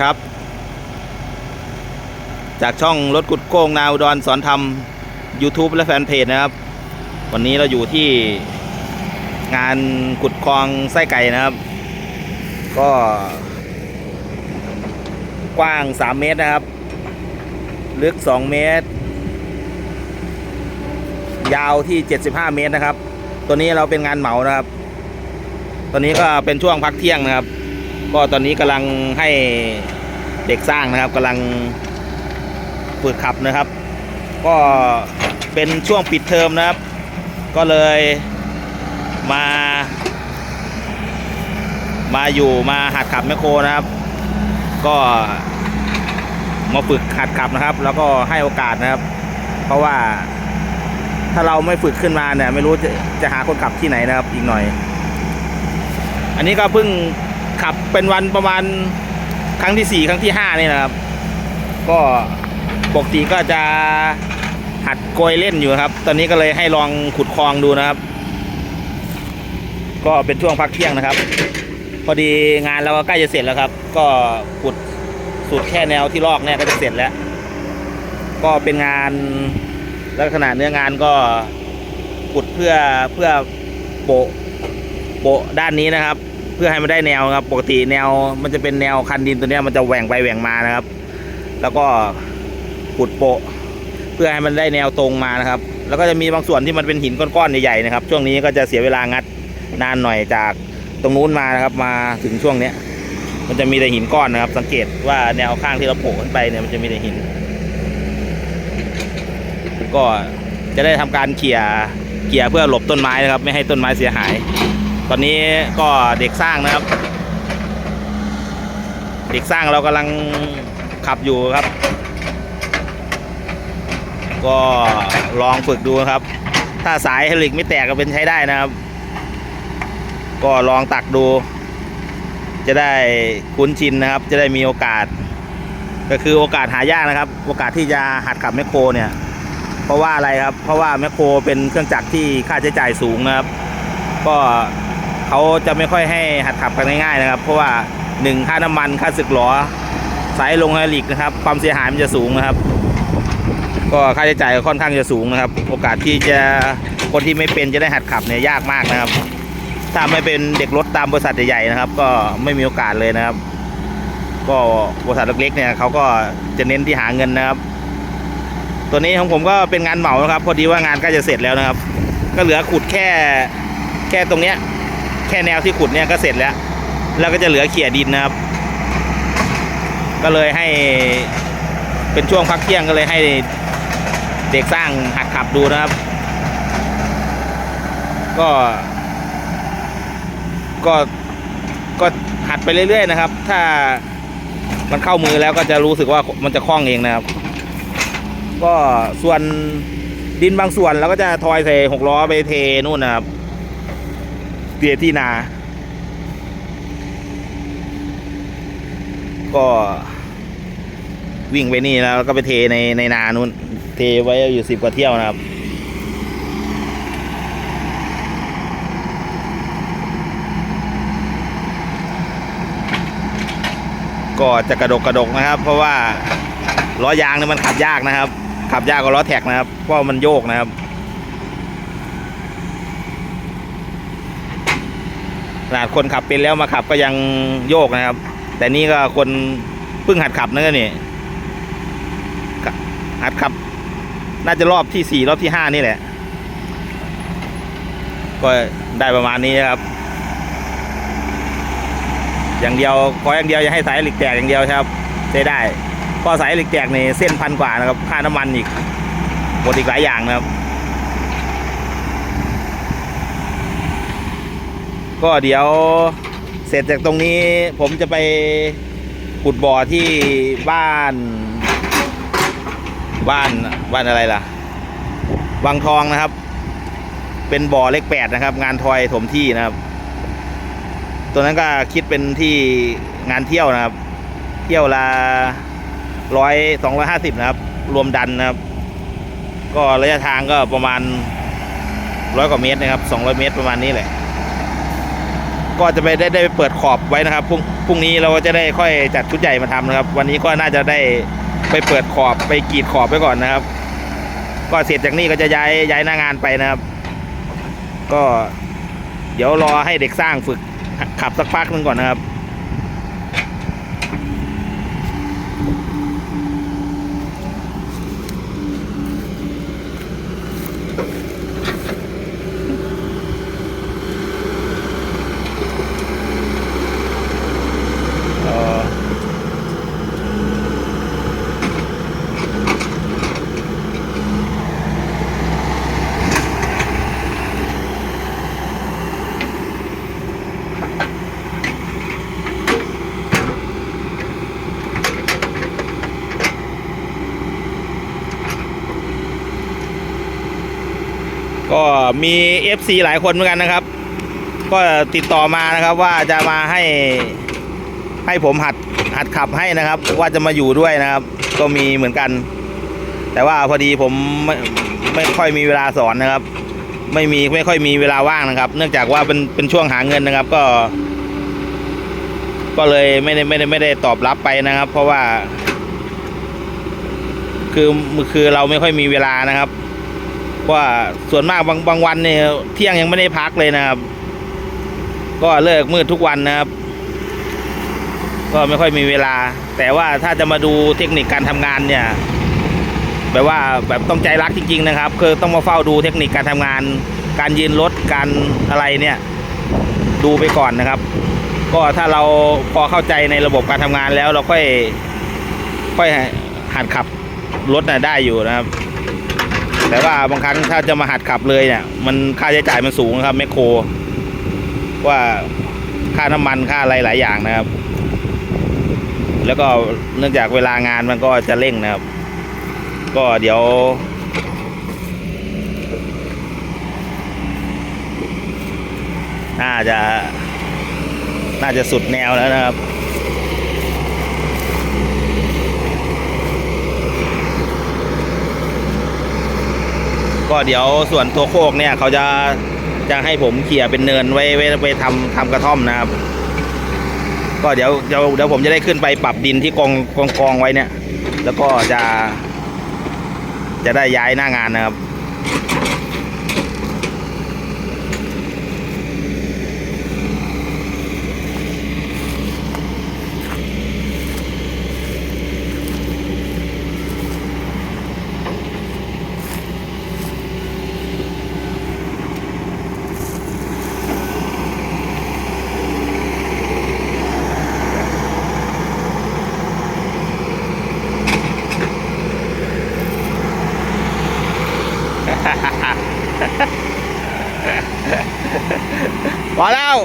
ครับ จากช่องรถกุดโก้งนาวดอนสอนทำ YouTube และแฟนเพจนะครับ วันนี้เราอยู่ที่งานขุดคลองไส้ไก่นะครับ ก็ กว้าง 3 เมตรนะครับ ลึก 2 เมตร ยาวที่ 75 เมตรนะครับ ตัวนี้เราเป็นงานเหมานะครับ ตอนนี้ก็เป็นช่วงพักเที่ยงนะครับ ก็ตอนนี้กำลังให้เด็กสร้างนะครับกำลังฝึกขับนะครับ ก็เป็นช่วงปิดเทอมนะครับ ก็เลยมา มาอยู่มาหัดขับแมคโครนะครับ ก็มาฝึกหัดขับนะครับ แล้วก็ให้โอกาสนะครับ เพราะว่าถ้าเราไม่ฝึกขึ้นมาเนี่ย ไม่รู้จะจะหาคนขับที่ไหนนะครับอีกหน่อย อันนี้ก็เพิ่ง ขับเป็นวันประมาณครั้งที่สี่ครั้งที่ห้านี่นะครับ ก็ปกติก็จะหัดโกยเล่นอยู่ครับ ตอนนี้ก็เลยให้ลองขุดคลองดูนะครับ ก็เป็นช่วงพักเที่ยงนะครับ พอดีงานเราก็ใกล้จะเสร็จแล้วครับ ก็ขุดสุดแค่แนวที่ลอกเนี่ยก็จะเสร็จแล้ว ก็เป็นงานลักษณะเนื้องานก็ขุดเพื่อเพื่อโปะโปะด้านนี้นะครับ พื่อให้มันได้แนวครับ ปกติแนวมันจะเป็นแนวคันดินตัวนี้มันจะแหว่งไปแหว่งมานะครับ แล้วก็ขุดโปะเพื่อให้มันได้แนวตรงมานะครับ แล้วก็จะมีบางส่วนที่มันเป็นหินก้อนๆใหญ่ๆนะครับ ช่วงนี้ก็จะเสียเวลางัดนานหน่อยจากตรงนู้นมานะครับ มาถึงช่วงเนี้ย มันจะมีแต่หินก้อนนะครับ สังเกตว่าแนวข้างที่เราโผล่ขึ้นไปเนี่ยมันจะมีแต่หิน ก็จะได้ทำการเขี่ยเขี่ยเพื่อหลบต้นไม้นะครับ ไม่ให้ต้นไม้เสียหาย ตอนนี้ก็เด็กสร้างนะครับ เด็กสร้างเรากำลังขับอยู่ครับ ก็ลองฝึกดูครับ ถ้าสายเฮลิกไม่แตกก็เป็นใช้ได้นะครับ ก็ลองตักดู จะได้คุ้นชินนะครับ จะได้มีโอกาส ก็คือโอกาสหายากนะครับ โอกาสที่จะหัดขับแมคโครเนี่ยเพราะว่าอะไรครับ เพราะว่าแมคโครเป็นเครื่องจักรที่ค่าใช้จ่ายสูงนะครับ ก็ เขาจะไม่ค่อยให้หัดขับกันง่ายๆนะครับ เพราะว่าหนึ่งค่าน้ำมันค่าสึกหรอสายลงไฮดรอลิกนะครับ ความเสียหายมันจะสูงนะครับ ก็ค่าใช้จ่ายก็ค่อนข้างจะสูงนะครับ โอกาสที่จะคนที่ไม่เป็นจะได้หัดขับเนี่ยยากมากนะครับ ถ้าไม่เป็นเด็กรถตามบริษัทใหญ่ๆนะครับ ก็ไม่มีโอกาสเลยนะครับ ก็บริษัทเล็กๆเนี่ยเขาก็จะเน้นที่หาเงินนะครับ ตัวนี้ของผมก็เป็นงานเหมานะครับ พอดีว่างานใกล้จะเสร็จแล้วนะครับ ก็เหลือขุดแค่แค่ตรงเนี้ย แค่แนวที่ขุดเนี่ยก็เสร็จแล้ว แล้วก็จะเหลือเขี่ยดินนะครับ ก็เลยให้เป็นช่วงพักเที่ยงก็เลยให้เด็กสร้างหัดขับดูนะครับ ก็ ก็ก็หัดไปเรื่อยๆนะครับ ถ้ามันเข้ามือแล้วก็จะรู้สึกว่ามันจะคล่องเองนะครับ ก็ส่วนดินบางส่วนเราก็จะทอยใส่หกล้อไปเทนู่นนะครับ เตียที่นา ก็วิ่งไปนี่แล้วก็ไปเทในในนานู่นเทไว้อยู่สิบกว่าเที่ยวนะครับ ก็จะกระดกกระดกนะครับ เพราะว่าล้อยางเนี่ยมันขับยากนะครับ ขับยากกว่าล้อแท็กนะครับ เพราะมันโยกนะครับ ขนาดคนขับเป็นแล้วมาขับก็ยังโยกนะครับ แต่นี่ก็คนเพิ่งหัดขับนั่นก็นี่หัดขับ น่าจะรอบที่สี่รอบที่ห้านี่แหละ ก็ได้ประมาณนี้นะครับ อย่างเดียวขออย่างเดียวอย่าให้สายหล็กแตกอย่างเดียวครับใช้ได้พอสายหล็กแตกนี่เส้นพันกว่านะครับค่าน้ำมันอีกหมดอีกหลายอย่างนะครับ ก็เดี๋ยวเสร็จจากตรงนี้ผมจะไปขุดบ่อที่บ้าน บ้านบ้านอะไรล่ะ วังทองนะครับ เป็นบ่อเล็กแปดนะครับ งานทอยถมที่นะครับ ตัวนั้นก็คิดเป็นที่งานเที่ยวนะครับ เที่ยวละร้อยสองร้อยห้าสิบนะครับ รวมดันนะครับ ก็ระยะทางก็ประมาณร้อยกว่าเมตรนะครับสองร้อยเมตรประมาณนี้แหละ ก็จะไปได้ได้ไปเปิดขอบไว้นะครับพรุ่งพรุ่งนี้เราก็จะได้ค่อยจัดชุดใหญ่มาทำนะครับ วันนี้ก็น่าจะได้ไปเปิดขอบไปกรีดขอบไว้ก่อนนะครับ ก็เสร็จจากนี้ก็จะย้ายย้ายหน้างานไปนะครับ ก็เดี๋ยวรอให้เด็กสร้างฝึกขับสักพักหนึงก่อนนะครับ ก็มี FC หลายคนเหมือนกันนะครับ ก็ติดต่อมานะครับว่าจะมาให้ให้ผมหัดหัดขับให้นะครับ ว่าจะมาอยู่ด้วยนะครับ ก็มีเหมือนกัน แต่ว่าพอดีผมไม่ไม่ค่อยมีเวลาสอนนะครับ ไม่มีไม่ค่อยมีเวลาว่างนะครับ เนื่องจากว่าเป็นเป็นช่วงหาเงินนะครับ ก็ ก็เลยไม่ได้ไม่ได้ไม่ได้ตอบรับไปนะครับ เพราะว่า คือคือเราไม่ค่อยมีเวลานะครับ ว่าส่วนมากบางบางวันเนี่ยเที่ยงยังไม่ได้พักเลยนะครับ ก็เลิกมืดทุกวันนะครับ ก็ไม่ค่อยมีเวลา แต่ว่าถ้าจะมาดูเทคนิคการทำงานเนี่ยแบบว่าแบบต้องใจรักจริง ๆ นะครับ คือต้องมาเฝ้าดูเทคนิคการทำงาน การยืนรถการอะไรเนี่ย ดูไปก่อนนะครับ ก็ถ้าเราพอเข้าใจในระบบการทำงานแล้วเราค่อย ค่อยหัดขับรถน่ะได้อยู่นะครับ แต่ว่าบางครั้งถ้าจะมาหัดขับเลยเนี่ยมันค่าใช้จ่ายมันสูงครับแมคโคร ว่าค่าน้ำมันค่าอะไรหลายอย่างนะครับ แล้วก็เนื่องจากเวลางานมันก็จะเร่งนะครับ ก็เดี๋ยว น่าจะ น่าจะสุดแนวแล้วนะครับ ก็เดี๋ยวส่วนตัวโคกเนี่ยเขาจะจะให้ผมเขี่ยเป็นเนินไว้ไว้ไปทำทำกระท่อมนะครับ ก็เดี๋ยวเดี๋ยวเดี๋ยวผมจะได้ขึ้นไปปรับดินที่กองกองกองไว้เนี่ย แล้วก็จะ จะได้ย้ายหน้างานนะครับ พอแล้ว